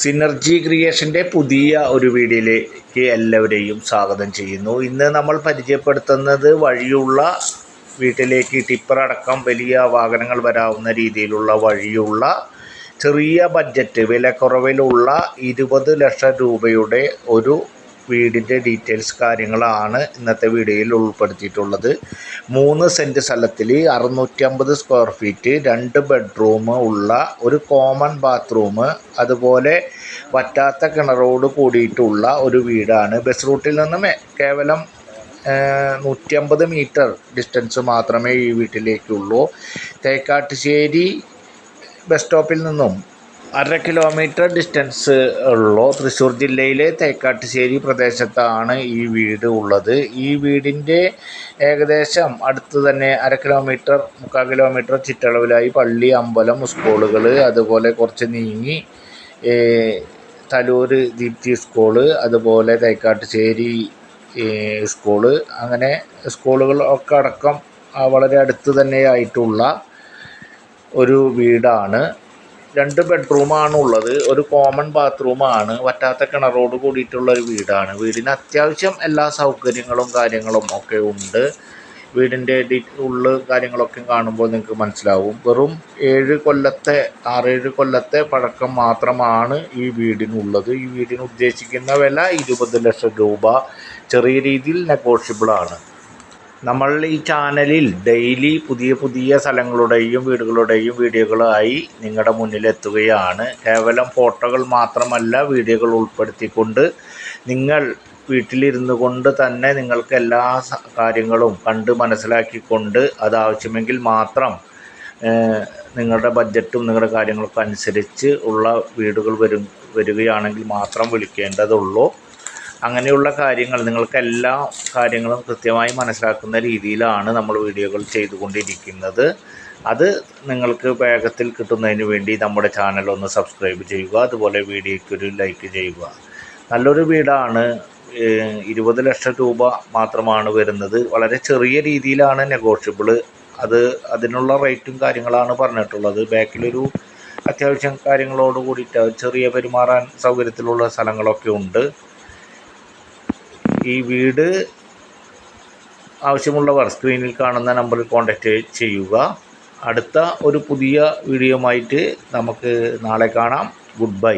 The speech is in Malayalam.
സിനർജി ക്രിയേഷന്റെ പുതിയ ഒരു വീഡിയോയിലേക്ക് എല്ലാവരെയും സ്വാഗതം ചെയ്യുന്നു. ഇന്ന് നമ്മൾ പരിചയപ്പെടുത്തുന്നത് വഴിയുള്ള വീട്ടിലേക്ക് ടിപ്പർ അടക്കം വലിയ വാഹനങ്ങൾ വരാവുന്ന രീതിയിലുള്ള വഴിയുള്ള ചെറിയ ബഡ്ജറ്റ് വിലക്കുറവിലുള്ള ഇരുപത് ലക്ഷം രൂപയുടെ ഒരു വീടിന്റെ ഡീറ്റെയിൽസ് കാര്യങ്ങളാണ് ഇന്നത്തെ വീഡിയോയിൽ ഉൾപ്പെടുത്തിയിട്ടുള്ളത്. മൂന്ന് സെന്റ് സ്ഥലത്തിൽ അറുന്നൂറ്റമ്പത് സ്ക്വയർ ഫീറ്റ് രണ്ട് ബെഡ്റൂം ഉള്ള ഒരു കോമൺ ബാത്റൂം അതുപോലെ വറ്റാത്ത കിണറോട് കൂടിയിട്ടുള്ള ഒരു വീടാണ്. ബസ് റൂട്ടിൽ നിന്നും കേവലം നൂറ്റമ്പത് മീറ്റർ ഡിസ്റ്റൻസ് മാത്രമേ ഈ വീട്ടിലേക്കുള്ളൂ. തേക്കാട്ടുശ്ശേരി ബസ് സ്റ്റോപ്പിൽ നിന്നും അര കിലോമീറ്റർ ഡിസ്റ്റൻസ് ഉള്ള തൃശ്ശൂർ ജില്ലയിലെ തേക്കാട്ടുശ്ശേരി പ്രദേശത്താണ് ഈ വീട് ഉള്ളത്. ഈ വീടിന്റെ ഏകദേശം അടുത്ത് തന്നെ അര കിലോമീറ്റർ മുക്കാൽ കിലോമീറ്റർ ചുറ്റളവിലായി പള്ളി അമ്പലം സ്കൂളുകൾ അതുപോലെ കുറച്ച് നീങ്ങി തലൂർ ദീപ്തി സ്കൂൾ അതുപോലെ തേക്കാട്ടുശ്ശേരി സ്കൂൾ അങ്ങനെ സ്കൂളുകൾ ഒക്കെ അടക്കം വളരെ അടുത്ത് തന്നെയായിട്ടുള്ള ഒരു വീടാണ്. രണ്ട് ബെഡ്റൂമാണ് ഉള്ളത് ഒരു കോമൺ ബാത്റൂമാണ് വറ്റാത്ത കിണറോട് കൂടിയിട്ടുള്ള ഒരു വീടാണ്. വീടിന് അത്യാവശ്യം എല്ലാ സൗകര്യങ്ങളും കാര്യങ്ങളും ഒക്കെ ഉണ്ട്. വീടിന്റെ ഉള്ളു കാര്യങ്ങളൊക്കെ കാണുമ്പോൾ നിങ്ങൾക്ക് മനസ്സിലാവും. വെറും ഏഴ് കൊല്ലത്തെ ആറേഴ് കൊല്ലത്തെ പഴക്കം മാത്രമാണ് ഈ വീടിനുള്ളത്. ഈ വീടിന് ഉദ്ദേശിക്കുന്ന വില ഇരുപത് ലക്ഷം രൂപ. ചെറിയ രീതിയിൽ നെഗോഷ്യബിളാണ് നമ്മൾ ഈ ചാനലിൽ ഡെയിലി പുതിയ പുതിയ സ്ഥലങ്ങളുടെയും വീടുകളുടെയും വീഡിയോകളായി നിങ്ങളുടെ മുന്നിലെത്തുകയാണ് കേവലം ഫോട്ടോകൾ മാത്രമല്ല വീഡിയോകൾ ഉൾപ്പെടുത്തിക്കൊണ്ട് നിങ്ങൾ വീട്ടിലിരുന്നു കൊണ്ട് തന്നെ നിങ്ങൾക്ക് എല്ലാ കാര്യങ്ങളും കണ്ട് മനസ്സിലാക്കിക്കൊണ്ട് അത് ആവശ്യമെങ്കിൽ മാത്രം നിങ്ങളുടെ ബഡ്ജറ്റും നിങ്ങളുടെ കാര്യങ്ങളൊക്കെ അനുസരിച്ച് ഉള്ള വീടുകൾ വരും വരികയാണെങ്കിൽ മാത്രം വിളിക്കേണ്ടതുള്ളൂ. അങ്ങനെയുള്ള കാര്യങ്ങൾ നിങ്ങൾക്ക് എല്ലാ കാര്യങ്ങളും കൃത്യമായി മനസ്സിലാക്കുന്ന രീതിയിലാണ് നമ്മൾ വീഡിയോകൾ ചെയ്തുകൊണ്ടിരിക്കുന്നത്. അത് നിങ്ങൾക്ക് വേഗത്തിൽ കിട്ടുന്നതിന് വേണ്ടി നമ്മുടെ ചാനൽ ഒന്ന് സബ്സ്ക്രൈബ് ചെയ്യുക അതുപോലെ വീഡിയോയ്ക്ക് ഒരു ലൈക്ക് ചെയ്യുക. നല്ലൊരു വീടാണ്. ഇരുപത് ലക്ഷം രൂപ മാത്രമാണ് വരുന്നത്. വളരെ ചെറിയ രീതിയിലാണ് നെഗോഷ്യബിൾ അത് അതിനുള്ള റേറ്റും കാര്യങ്ങളാണ് പറഞ്ഞിട്ടുള്ളത്. ബാക്കിലൊരു അത്യാവശ്യം കാര്യങ്ങളോട് കൂടിയിട്ട് ചെറിയ പെരുമാറാൻ സൗകര്യത്തിലുള്ള സ്ഥലങ്ങളൊക്കെ ഉണ്ട്. ഈ വീട് ആവശ്യമുള്ളവർ സ്ക്രീനിൽ കാണുന്ന നമ്പറിൽ കോൺടാക്റ്റ് ചെയ്യുക. അടുത്ത ഒരു പുതിയ വീഡിയോ ആയിട്ട് നമുക്ക് നാളെ കാണാം. Good bye